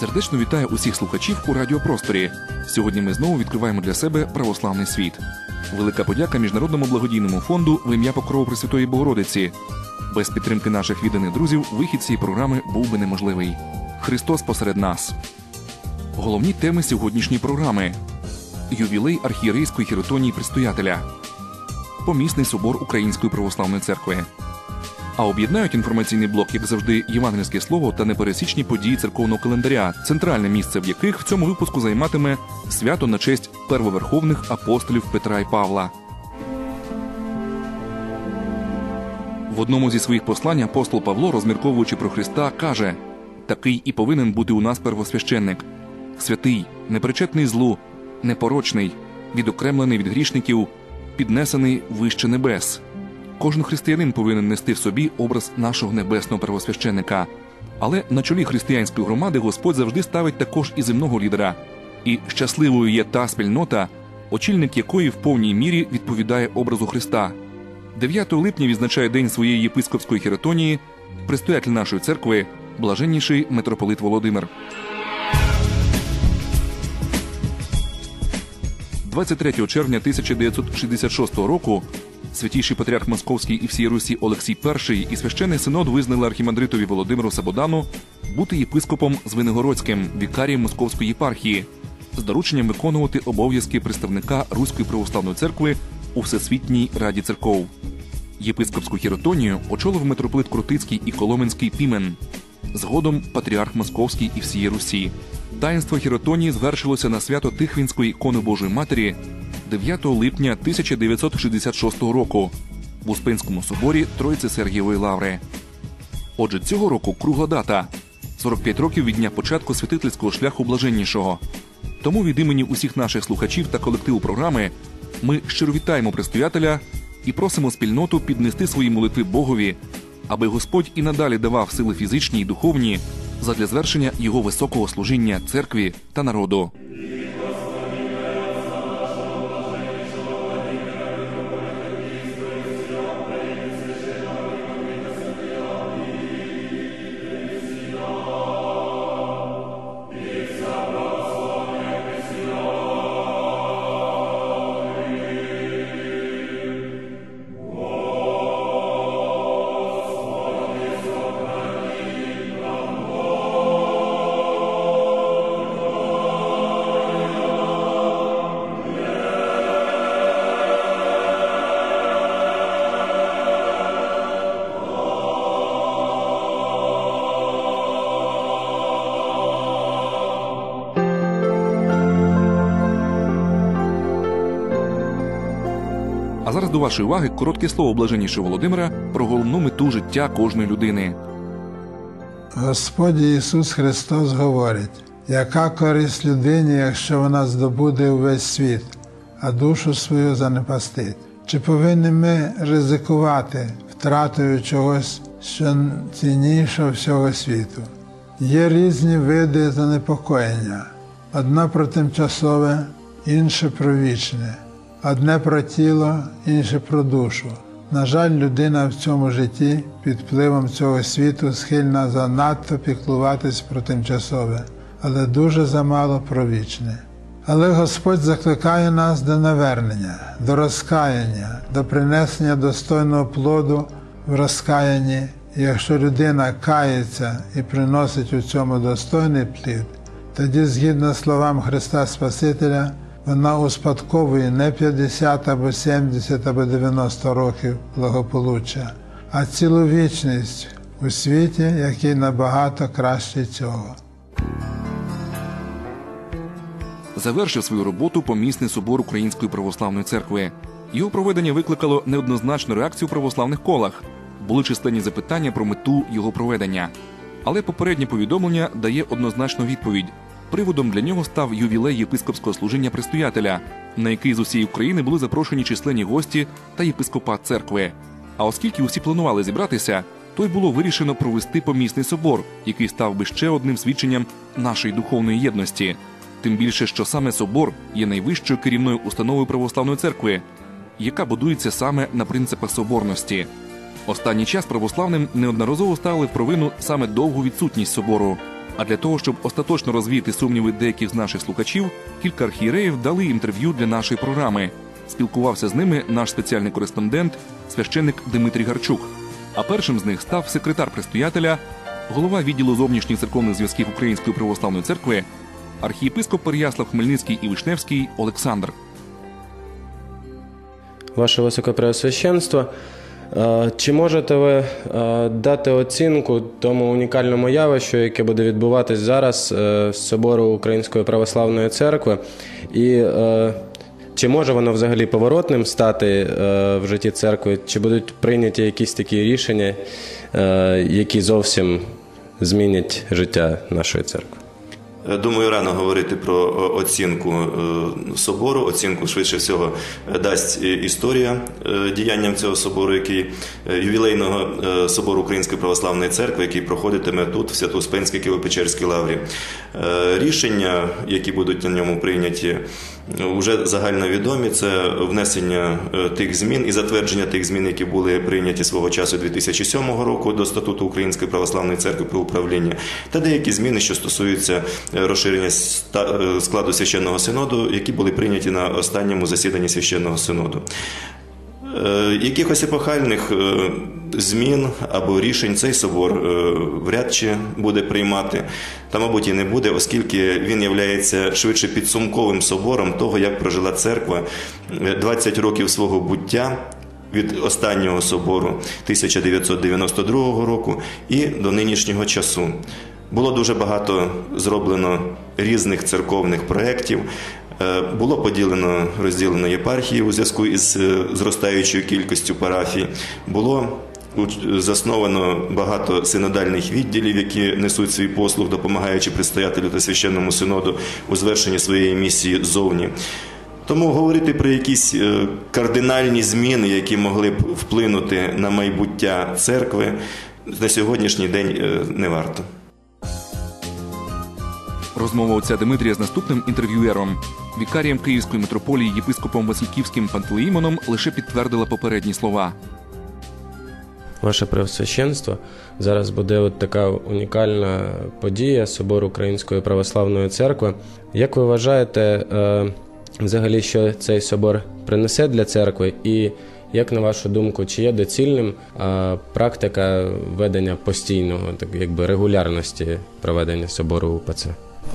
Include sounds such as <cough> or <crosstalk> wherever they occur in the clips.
Сердечно вітаю усіх слухачів у радіопросторі. Сьогодні ми знову відкриваємо для себе православний світ. Велика подяка міжнародному благодійному фонду в ім'я Покрову Пресвятої Богородиці. Без підтримки наших відданих друзів вихід цієї програми був би неможливий. Христос посеред нас. Головні теми сьогоднішньої програми: ювілей архієрейської хіротонії предстоятеля, помісний собор Української православної церкви. А об'єднають інформаційний блок, як завжди, євангельське слово та непересічні події церковного календаря, центральне місце в яких в цьому випуску займатиме свято на честь первоверховних апостолів Петра і Павла. В одному зі своїх послань апостол Павло, розмірковуючи про Христа, каже: такий і повинен бути у нас первосвященник, святий, непричетний злу, непорочний, відокремлений від грішників, піднесений вище небес. Кожен християнин повинен нести в собі образ нашого небесного первосвященника. Але на чолі християнської громади Господь завжди ставить також і земного лідера. І щасливою є та спільнота, очільник якої в повній мірі відповідає образу Христа. 9 липня відзначає день своєї єпископської хіротонії, предстоятель нашої церкви, блаженніший митрополит Володимир. 23 червня 1966 року святійший патріарх Московський і всій Русі Олексій І і священний синод визнали архімандритові Володимиру Сабодану бути єпископом Звенигородським, вікарієм Московської єпархії, з дорученням виконувати обов'язки представника Руської православної церкви у Всесвітній раді церков. Єпископську хіротонію очолив митрополит Крутицький і Коломенський Пімен. Згодом патріарх Московський і всієї Русі. Таїнство хіротонії звершилося на свято Тихвінської ікони Божої Матері 9 липня 1966 року в Успенському соборі Тройці Сергієвої Лаври. Отже, цього року кругла дата 45 років від дня початку святительського шляху блаженнішого. Тому від імені усіх наших слухачів та колективу програми ми щиро вітаємо предстоятеля і просимо спільноту піднести свої молитви Богові, аби Господь і надалі давав сили фізичні і духовні задля звершення його високого служіння церкві та народу. А зараз до вашої уваги коротке слово блаженнішого Володимира про головну мету життя кожної людини. Господь Ісус Христос говорить, яка користь людині, якщо вона здобуде увесь світ, а душу свою занепастить? Чи повинні ми ризикувати втратою чогось, що цінніше всього світу? Є різні види занепокоєння: одна про тимчасове, інше про вічне, одне про тіло, інше про душу. На жаль, людина в цьому житті під впливом цього світу схильна занадто піклуватись про тимчасове, але дуже замало про вічне. Але Господь закликає нас до навернення, до розкаяння, до принесення достойного плоду в розкаянні. І якщо людина кається і приносить у цьому достойний плід, тоді, згідно словам Христа Спасителя, вона успадковує не 50 або 70 або 90 років благополуччя, а цілу вічність у світі, який набагато краще цього. Завершив свою роботу помісний собор Української православної церкви. Його проведення викликало неоднозначну реакцію в православних колах. Були численні запитання про мету його проведення. Але попереднє повідомлення дає однозначну відповідь. Приводом для нього став ювілей єпископського служіння предстоятеля, на який з усієї України були запрошені численні гості та єпископат церкви. А оскільки усі планували зібратися, то й було вирішено провести помісний собор, який став би ще одним свідченням нашої духовної єдності. Тим більше, що саме собор є найвищою керівною установою православної церкви, яка будується саме на принципах соборності. Останній час православним неодноразово ставили в провину саме довгу відсутність собору. А для того, щоб остаточно розвіяти сумніви деяких з наших слухачів, кілька архієреїв дали інтерв'ю для нашої програми. Спілкувався з ними наш спеціальний кореспондент, священник Дмитрій Гарчук. А першим з них став секретар предстоятеля, голова відділу зовнішніх церковних зв'язків Української православної церкви, архієпископ Переяслав Хмельницький і Вишневський Олександр. Ваше Високопреосвященство, чи можете ви е, дати оцінку тому унікальному явищу, яке буде відбуватись зараз е, з собору Української православної церкви? І е, чи може воно взагалі поворотним стати е, в житті церкви? Чи будуть прийняті якісь такі рішення, е, які зовсім змінять життя нашої церкви? Е, Думаю, рано говорити про оцінку е, собору. Оцінку швидше всього е, дасть історія е, діянням цього собору, який е, ювілейного е, собору Української православної церкви, який проходитиме тут, в Свято-Успенській Києво-Печерській лаврі. Е, Рішення, які будуть на ньому прийняті, вже загальновідомі. Це внесення е, тих змін і затвердження тих змін, які були прийняті свого часу 2007 року до статуту Української православної церкви про управління, та деякі зміни, що стосуються е, розширення е, складу священного синоду, які були прийняті на останньому засіданні священного синоду. Е, Якихось епохальних е, змін або рішень цей собор е, вряд чи буде приймати, та, мабуть, і не буде, оскільки він є швидше підсумковим собором того, як прожила церква е, 20 років свого буття від останнього собору 1992 року і до нинішнього часу. Було дуже багато зроблено різних церковних проєктів. Е, Було поділено розділено єпархії у зв'язку із е, зростаючою кількістю парафій. Було засновано багато синодальних відділів, які несуть свій послуг, допомагаючи предстоятелю та священному синоду у звершенні своєї місії зовні. Тому говорити про якісь е, кардинальні зміни, які могли б вплинути на майбуття церкви, на сьогоднішній день не варто. Розмова отця Дмитрія з наступним інтерв'юером. Вікарієм Київської митрополії єпископом Васильківським Пантелеїмоном лише підтвердила попередні слова. Ваше Преосвященство, зараз буде от така унікальна подія Собор Української православної церкви. Як ви вважаєте, е, взагалі, що цей собор принесе для церкви, і як на вашу думку, чи є доцільним е, практика ведення постійного, так якби регулярності проведення собору УПЦ?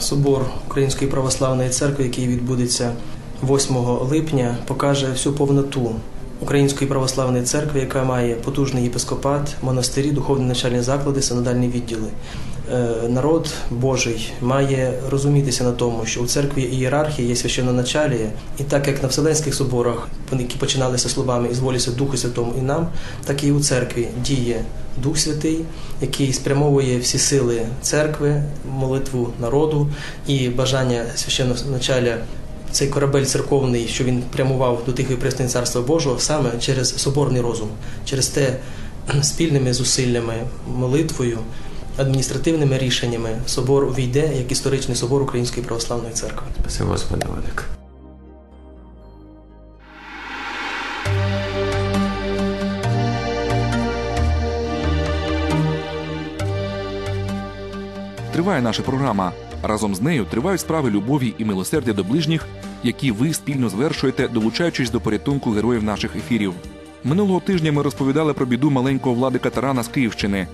Собор Української православної церкви, який відбудеться 8 липня, покаже всю повноту Української православної церкви, яка має потужний єпископат, монастирі, духовні навчальні заклади, синодальні відділи. Е, Народ Божий має розумітися на тому, що у церкві є ієрархія, є священноначаліє, і так як на Вселенських соборах, які починалися словами «Із волі Духу Святому і нам, так і у церкві діє Дух Святий, який спрямовує всі сили церкви, молитву народу і бажання священноначаля. Цей корабель церковний, що він прямував до тихої пресної царства Божого, саме через соборний розум, через те <clears throat> спільними зусиллями, молитвою, адміністративними рішеннями собор увійде як історичний собор Української православної церкви. Спасибо, Господи Велик. Триває наша програма. Разом з нею тривають справи любові і милосердя до ближніх, які ви спільно звершуєте, долучаючись до порятунку героїв наших ефірів. Минулого тижня ми розповідали про біду маленького владика Тарана з Київщини,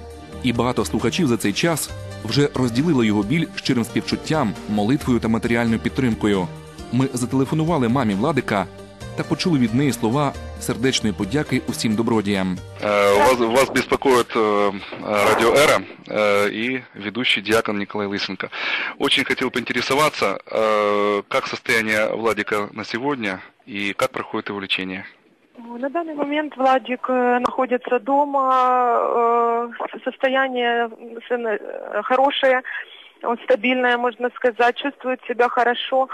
і багато слухачів за цей час вже розділили його біль щирим співчуттям, молитвою та матеріальною підтримкою. Ми зателефонували мамі владика та почули від неї слова сердечної подяки усім добродіям. Э, Вас, вас беспокоит э, радио «Эра» э, и ведущий диакон Николай Лысенко. Очень хотел поинтересоваться, э, как состояние Владика на сегодня и как проходит его лечение? На данный момент Владик э, находится дома, э, состояние сына э, хорошее, он стабильное, можно сказать, чувствует себя хорошо.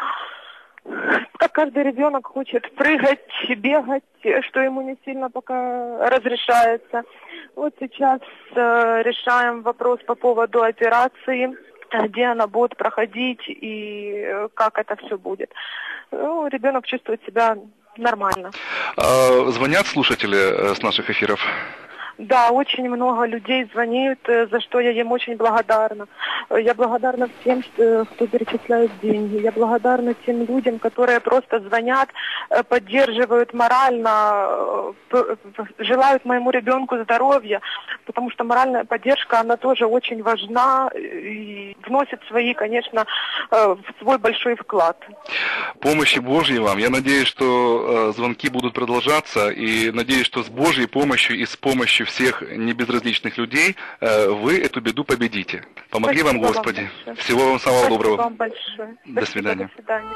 Как каждый ребенок хочет прыгать, бегать, что ему не сильно пока разрешается. Вот сейчас решаем вопрос по поводу операции, где она будет проходить и как это все будет. Ну, ребенок чувствует себя нормально. А, Звонят слушатели э, с наших эфиров? Да, очень много людей звонит, э, за что я им очень благодарна. Э, Я благодарна всем, что- кто перечисляет деньги. Я благодарна тем людям, которые просто звонят, э, поддерживают морально, э, желают моему ребенку здоровья, потому что моральная поддержка, она тоже очень важна и вносит свои, конечно, э, свой большой вклад. Помощи Божьей вам. Я надеюсь, что э, звонки будут продолжаться, и надеюсь, что с Божьей помощью и с помощью всех небезразличных людей э, вы эту беду победите. Помоги Спасибо вам, вам Господи. большое. Всего вам самого Спасибо доброго. вам большое. До Спасибо, свидания. До свидания.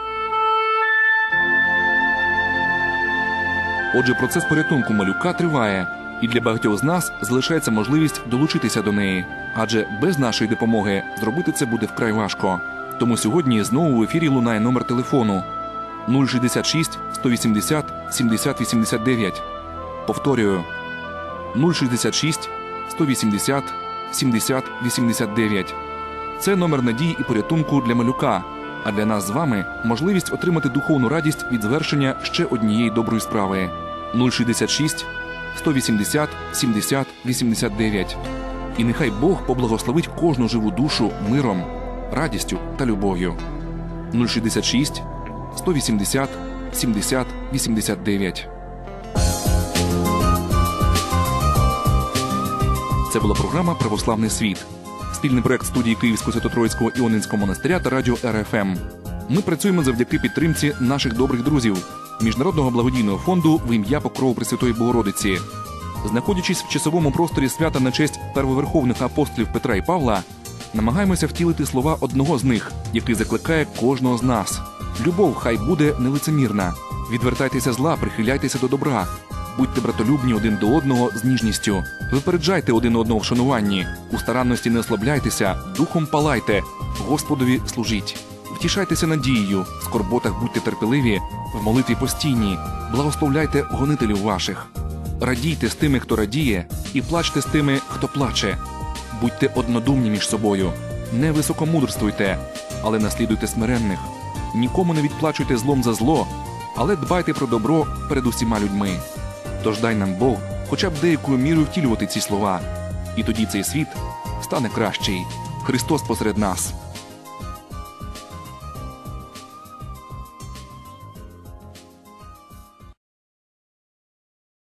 Отже, процес порятунку малюка триває, і для багатьох з нас залишається можливість долучитися до неї, адже без нашої допомоги зробити це буде вкрай важко. Тому сьогодні знову в ефірі лунає номер телефону 066 180 70 89. Повторюю 066 180 70 89. Це номер надії і порятунку для малюка. А для нас з вами можливість отримати духовну радість від звершення ще однієї доброї справи 066 180 70 89. І нехай Бог поблагословить кожну живу душу миром, радістю та любов'ю. 066 180 70 89. Це була програма Православний світ. Спільний проект студії Київського Свято-Троїцького Іонинського монастиря та радіо РФМ. Ми працюємо завдяки підтримці наших добрих друзів Міжнародного благодійного фонду в ім'я Покрову Пресвятої Богородиці. Знаходячись в часовому просторі свята на честь первоверховних апостолів Петра і Павла, намагаємося втілити слова одного з них, який закликає кожного з нас. Любов хай буде нелицемірна. Відвертайтеся зла, прихиляйтеся до добра. Будьте братолюбні один до одного з ніжністю. Випереджайте один одного в шануванні. У старанності не ослабляйтеся, духом палайте, Господові служіть. Втішайтеся надією, в скорботах будьте терпеливі, в молитві постійні, благословляйте гонителів ваших. Радійте з тими, хто радіє, і плачте з тими, хто плаче. Будьте однодумні між собою, не високомудрствуйте, але наслідуйте смиренних. Нікому не відплачуйте злом за зло, але дбайте про добро перед усіма людьми. Тож дай нам Бог хоча б деякою мірою втілювати ці слова, і тоді цей світ стане кращий. Христос посеред нас.